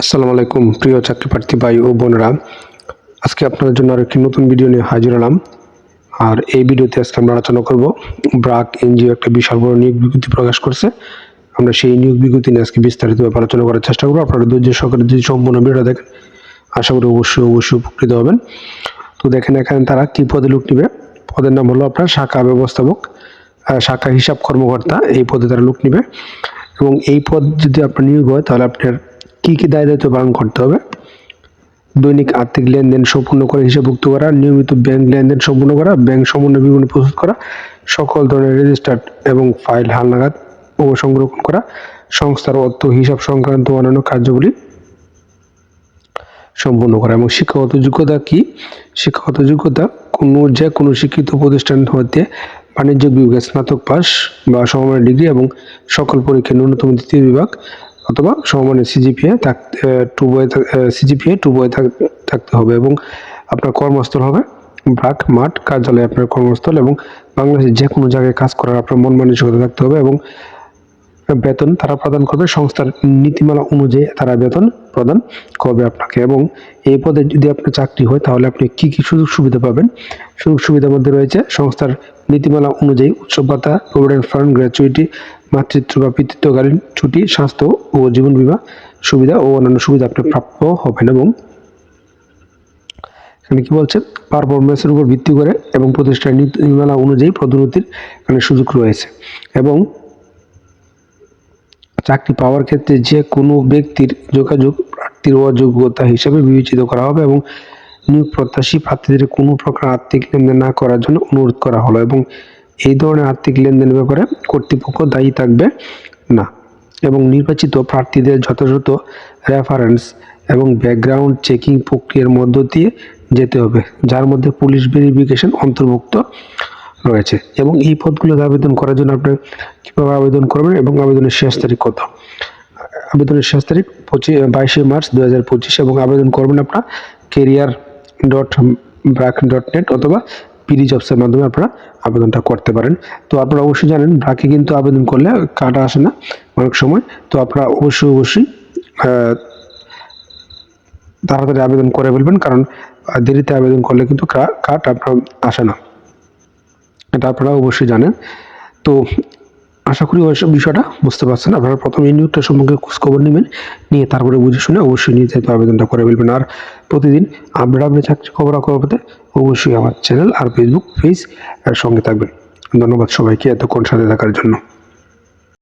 আসসালামু আলাইকুম, প্রিয় চাকরি প্রার্থী ভাই ও বোনেরা। আজকে আপনাদের জন্য আর একটি নতুন ভিডিও নিয়ে হাজির হলাম। আর এই ভিডিওতে আজকে আমরা আলোচনা করব ব্রাক এনজিও একটা বিশাল বড় নিয়োগ বিজ্ঞপ্তি প্রকাশ করছে। আমরা সেই নিয়োগ বিজ্ঞপ্তি নিয়ে আজকে বিস্তারিতভাবে আলোচনা করার চেষ্টা করব। আপনারা ধৈর্য সহকারে যদি সম্পূর্ণ ভিডিও দেখেন, আশা করি অবশ্যই অবশ্যই উপকৃত হবেন। তো দেখেন এখানে তারা কি পদে লোক নেবে? পদের নাম হলো আপনার শাখা ব্যবস্থাপক শাখা হিসাব কর্মকর্তা। এই পদে তারা লোক নেবে। এবং এই পদ যদি আপনার নিয়োগ হয়, তাহলে আপনার কি কি দায় দায়িত্ব পালন করতে হবে? দৈনিক আর্থিক লেনদেন সম্পূর্ণ করে, হিসাবভুক্ত করা, নিয়মিত ব্যাংক লেনদেন সম্পূর্ণ করা, ব্যাংক সমন্বয় বিবরণী প্রস্তুত করা, সকল ধরনের রেজিস্টার্ড এবং ফাইল হালনাগাদ ও সংরক্ষণ করা, সংস্থার অর্থ, হিসাব সংক্রান্ত অন্যান্য কার্যগুলি সম্পূর্ণ করা এবং শিক্ষাগত যোগ্যতা কি? শিক্ষাগত যোগ্যতা কোনো যে কোনো শিক্ষিত প্রতিষ্ঠান হতে বাণিজ্য বিভাগে স্নাতক পাস বা সমমানের ডিগ্রি এবং সকল পরীক্ষায় ন্যূনতম দ্বিতীয় বিভাগ অথবা সমমানের সিজিপিএ থাকতে টু বয়ে সিজিপিএ টু বয়ে থাকতে হবে এবং আপনার কর্মস্থল হবে। ব্রাক মাঠ কার্যালয়ে আপনার কর্মস্থল এবং বাংলাদেশের যে কোনো জায়গায় কাজ করার আপনার মন মানসিকতা থাকতে হবে এবং বেতন তারা প্রদান করবে, সংস্থার নীতিমালা অনুযায়ী তারা বেতন প্রদান করবে আপনাকে এবং এই পদে যদি আপনার চাকরি হয় তাহলে আপনি কি কি সুযোগ সুবিধা পাবেন? সুযোগ সুবিধার মধ্যে রয়েছে সংস্থার নীতিমালা অনুযায়ী উৎসব ভাতা প্রভিডেন্ট ফান্ড গ্র্যাচুইটি মাতৃত্ব বা পিতৃত্বকালীন ছুটি স্বাস্থ্য ও জীবন বীমা সুবিধা ও অন্যান্য সুবিধা আপনি প্রাপ্য হবেন এবং এখানে কি বলছে? পারফরমেন্সের উপর ভিত্তি করে এবং প্রতিষ্ঠানের নীতিমালা অনুযায়ী পদোন্নতির এখানে সুযোগ রয়েছে এবং চাকরি পাওয়ার ক্ষেত্রে যে কোনো ব্যক্তির যোগাযোগ প্রার্থীর অযোগ্যতা হিসেবে বিবেচিত করা হবে এবং নিয়োগ প্রত্যাশী প্রার্থীদের কোনো প্রকার আর্থিক লেনদেন না করার জন্য অনুরোধ করা হলো এবং এই ধরনের আর্থিক লেনদেন ব্যাপারে কর্তৃপক্ষ দায়ী থাকবে না। এবং নির্বাচিত প্রার্থীদের যথাযথ রেফারেন্স এবং ব্যাকগ্রাউন্ড চেকিং প্রক্রিয়ার মধ্য দিয়ে যেতে হবে, যার মধ্যে পুলিশ ভেরিফিকেশন অন্তর্ভুক্ত রয়েছে। এবং এই পদগুলোতে আবেদন করার জন্য আপনি কীভাবে আবেদন করবেন এবং আবেদনের শেষ তারিখ কত? আবেদনের শেষ তারিখ পঁচিশ বাইশে মার্চ দু হাজার পঁচিশ এবং আবেদন করবেন আপনারা career dot BRAC dot net অথবা পিডি জবসের মাধ্যমে আপনারা আবেদনটা করতে পারেন। তো আপনারা অবশ্যই জানেন, ব্রাকে কিন্তু আবেদন করলে কাটা আসে না অনেক সময়। তো আপনারা অবশ্যই অবশ্যই তাড়াতাড়ি আবেদন করে ফেলবেন কারণ দেরিতে আবেদন করলে কিন্তু কাট আপনার আসে না। এটা আপনারা অবশ্যই জানেন। তো আশা করি ওইসব বিষয়টা বুঝতে পারছেন। আপনারা প্রথমে এই নিয়োগটা সম্পর্কে খোঁজখবর নেবেন, নিয়ে তারপরে বুঝে শুনে অবশ্যই নির্ধারিত আবেদনটা করে ফেলবেন। আর প্রতিদিন আপডেট আপনি চাকরি খবর পেতে অবশ্যই আমার চ্যানেল আর ফেসবুক পেজ সঙ্গে থাকবেন। ধন্যবাদ সবাইকে এতক্ষণ সাথে থাকার জন্য।